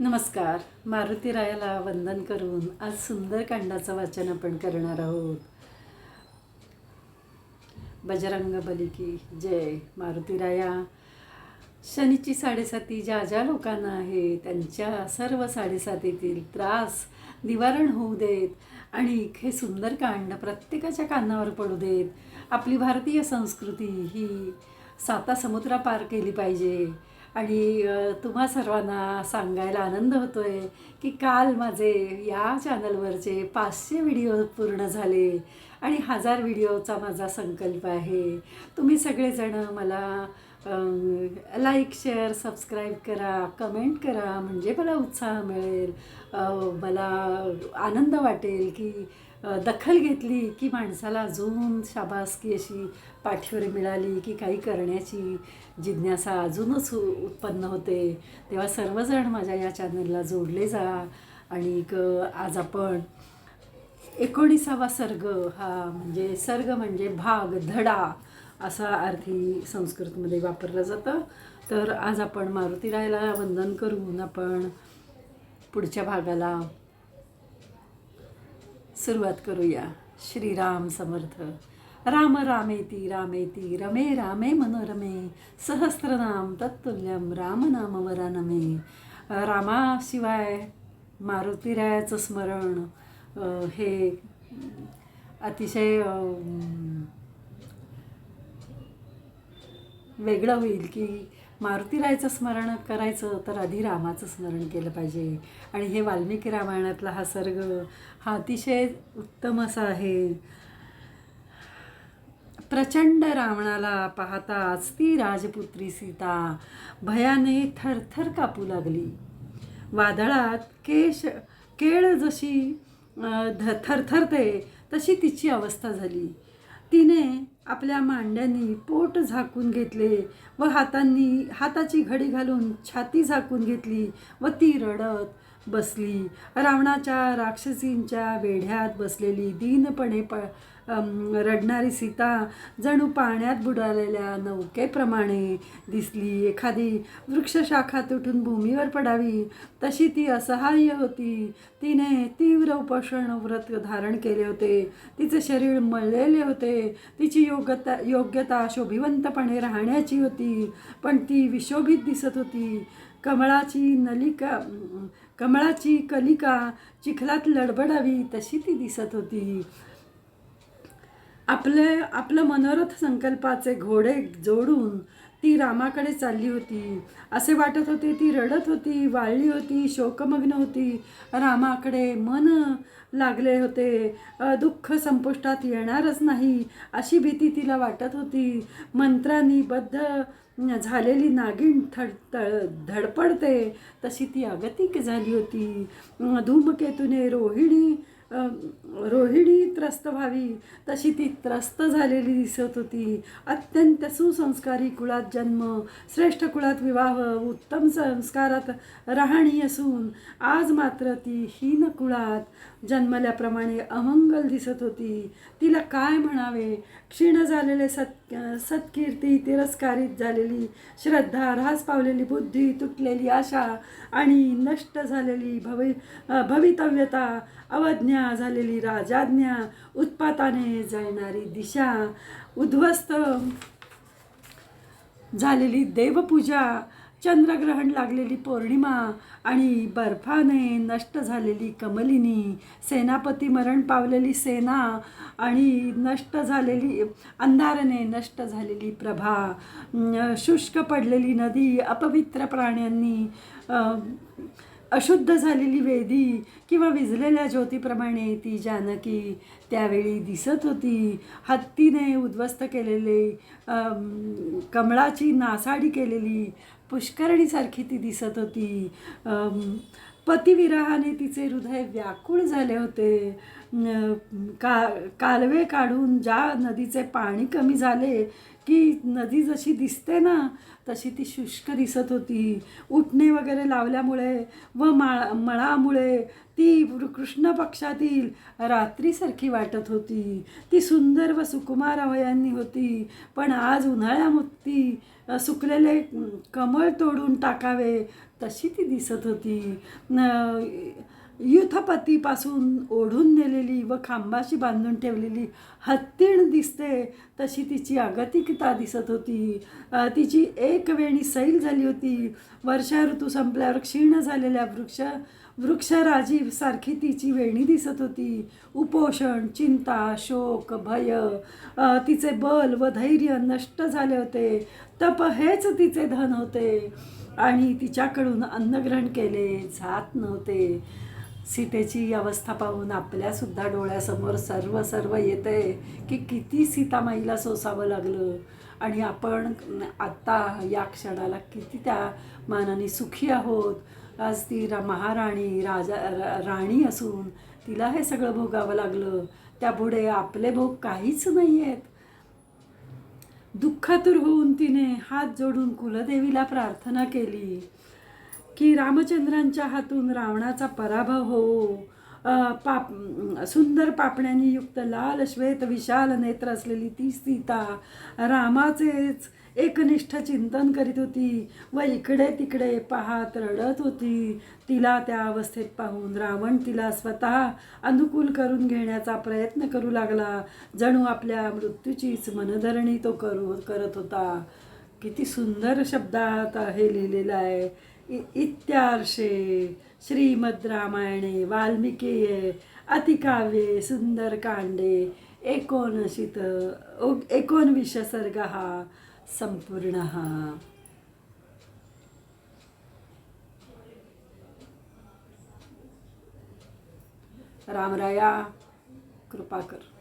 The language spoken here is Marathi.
नमस्कार. मारुती रायाला वंदन करून आज सुंदरकांडाचं वाचन आपण करणार आहोत. बजरंग बली की जय. मारुती राया शनीची साडेसाती ज्या ज्या लोकांना आहे त्यांच्या सर्व साडेसातीतील त्रास निवारण होऊ देत आणि हे सुंदरकांड प्रत्येकाच्या कानावर पडू देत. आपली भारतीय संस्कृती ही साता समुद्रा पार केली पाहिजे. आणि तुम्हा सर्वांना सांगायला आनंद होतो आहे की काल माझे या चॅनलवरचे पाचशे व्हिडिओ पूर्ण झाले आणि हजार व्हिडिओचा माझा संकल्प आहे. तुम्ही सगळेजणं मला लाईक शेअर सबस्क्राईब करा कमेंट करा म्हणजे मला उत्साह मिळेल. मला आनंद वाटेल की दखल घेतली की माणसाला अजून शाबासकी अशी पाठीवर मिळाली की काही करण्याची जिज्ञासा अजूनच उत्पन्न होते. तेव्हा सर्वजण माझ्या या चॅनलला जोडले जा आणि आज आपण एकोणीसावा सर्ग हा म्हणजे सर्ग म्हणजे भाग धडा असा अर्थी संस्कृतमध्ये वापरलं जातं. तर आज आपण मारुतीरायला वंदन करून आपण पुढच्या भागाला सुरुवात करूया. श्रीराम समर्थ. राम रामेती रामेती रमे रामे मनोरमे. सहस्रनाम तत्तुल्यम रामनाम वरानमे. रामाशिवाय मारुतीरायाचं स्मरण हे अतिशय वेगळं होईल की मारुतीरायचं स्मरण करायचं तर आधी रामाचं स्मरण केलं पाहिजे. आणि हे वाल्मिकी रामायणातला हा सर्ग हा अतिशय उत्तम असा आहे. प्रचंड रावणाला पाहताच ती राजपुत्री सीता भयाने थरथर कापू लागली. वादळात केश केळ जशी ध थरथरते तशी तिची अवस्था झाली. तिने आपल्या मांड्यांनी पोट झाकून घेतले व हातांनी हाताची घडी घालून छाती झाकून घेतली व ती रडत बसली. रावणाच्या राक्षसींच्या वेढ्यात बसलेली दीनपणे प रडणारी सीता जणू पाण्यात बुडालेल्या नौकेप्रमाणे दिसली. एखादी वृक्षशाखा तुटून भूमीवर पडावी. तशी ती असहाय्य होती. तिने तीव्र उपोषण व्रत धारण केले होते. तिचे शरीर मळलेले होते. तिची योग्यता योग्यता शोभिवंतपणे राहण्याची होती. पण ती विशोभित दिसत होती. कमळाची नलिका कमळाची कलिका चिखलात लडबडावी तशी ती दिसत होती. आपले आपलं मनोरथ संकल्पाचे घोडे जोडून ती रामाकडे चालली होती. असे वाटत होते ती रडत होती वाळली होती शोकमग्न होती. रामाकडे मन लागले होते. दुःख संपुष्टात येणारच नाही अशी भीती तिला वाटत होती. मंत्रांनी बद्ध झालेली नागिण थड तळ धडपडते. तशी ती अगतिक झाली होती. धूमकेतूने रोहिणी रोहिणी त्रस्त व्हावी तशी ती त्रस्त झालेली दिसत होती. अत्यंत सुसंस्कारी कुळात जन्म श्रेष्ठ कुळात विवाह उत्तम संस्कारात राहणी असून आज मात्र ती हीन कुळात जन्मल्याप्रमाणे अमंगल दिसत होती. तिला काय म्हणावे? क्षीण झालेले सत् सत्कीर्ती तिरस्कारित झालेली श्रद्धा ऱ्हास पावलेली बुद्धी तुटलेली आशा आणि नष्ट झालेली भवि भवितव्यता अवज्ञा झालेली राजाज्ञा उत्पाताने जळणारी दिशा उद्ध्वस्त झालेली देवपूजा चंद्रग्रहण लागलेली पौर्णिमा आणि बर्फाने नष्ट झालेली कमलिनी सेनापती मरण पावलेली सेना आणि नष्ट झालेली अंधाराने नष्ट झालेली प्रभा शुष्क पडलेली नदी अपवित्र प्राण्यांनी अशुद्ध झालेली वेदी किंवा विझलेल्या ज्योतीप्रमाणे ती जानकी त्यावेळी दिसत होती. हत्तीने उद्ध्वस्त केलेले कमळाची नासाडी केलेली पुष्करणीसारखी ती दिसत होती. पतिविराहाने तिचे हृदय व्याकुळ झाले होते. का कालवे काढून ज्या नदीचे पाणी कमी झाले की नदी जशी दिसते ना तशी ती शुष्क दिसत होती. उठणे वगैरे लावल्यामुळे व माळ मळामुळे ती कृष्ण पक्षातील रात्रीसारखी वाटत होती. ती सुंदर व सुकुमार अवयांनी होती. पण आज उन्हाळ्यामुक्ती सुकलेले कमळ तोडून टाकावे तशी ती दिसत होती. न युथपतीपासून ओढून नेलेली व खांबाशी बांधून ठेवलेली हत्तीण दिसते तशी तिची अगतिकता दिसत होती. तिची एक वेणी सैल झाली होती. वर्षा ऋतू संपल्यावर क्षीण झालेल्या वृक्ष वृक्षराजी सारखी तिची वेणी दिसत होती. उपोषण चिंता शोक भय तिचे बल व धैर्य नष्ट झाले होते. तप हेच तिचे धन होते. आणि तिच्याकडून अन्नग्रहण केले जात नव्हते. सीतेची अवस्था पाहून आपल्यासुद्धा डोळ्यासमोर सर्व सर्व येते की किती सीतामाईला सोसावं लागलं. आणि आपण आत्ता या क्षणाला किती त्या मानाने सुखी आहोत. आज ती रा महाराणी राजा रा- राणी असून तिला हे सगळं भोगावं लागलं. त्यापुढे आपले भोग काहीच नाही आहेत दुःखातूर होऊन तिने हात जोडून कुलदेवीला प्रार्थना केली. की रामचंद्रांच्या हातून रावणाचा पराभव हो. पाप सुंदर पापण्यांनी युक्त लाल श्वेत विशाल नेत्र असलेली ती सीता रामाचेच एकनिष्ठ चिंतन करीत होती. व इकडे तिकडे पाहत रडत होती. तिला त्या अवस्थेत पाहून रावण तिला स्वतः अनुकूल करून घेण्याचा प्रयत्न करू लागला. जणू आपल्या मृत्यूचीच मनधरणी तो करू करत होता. किती सुंदर शब्दात हे लिहिलेलं आहे. इत्यार्षे श्रीमद रामायणे वाल्मिकीये अतिकाव्ये सुंदरकांडे एकोनशित ओ- एकोणविश सर्ग संपूर्ण रामराया कृपा कर।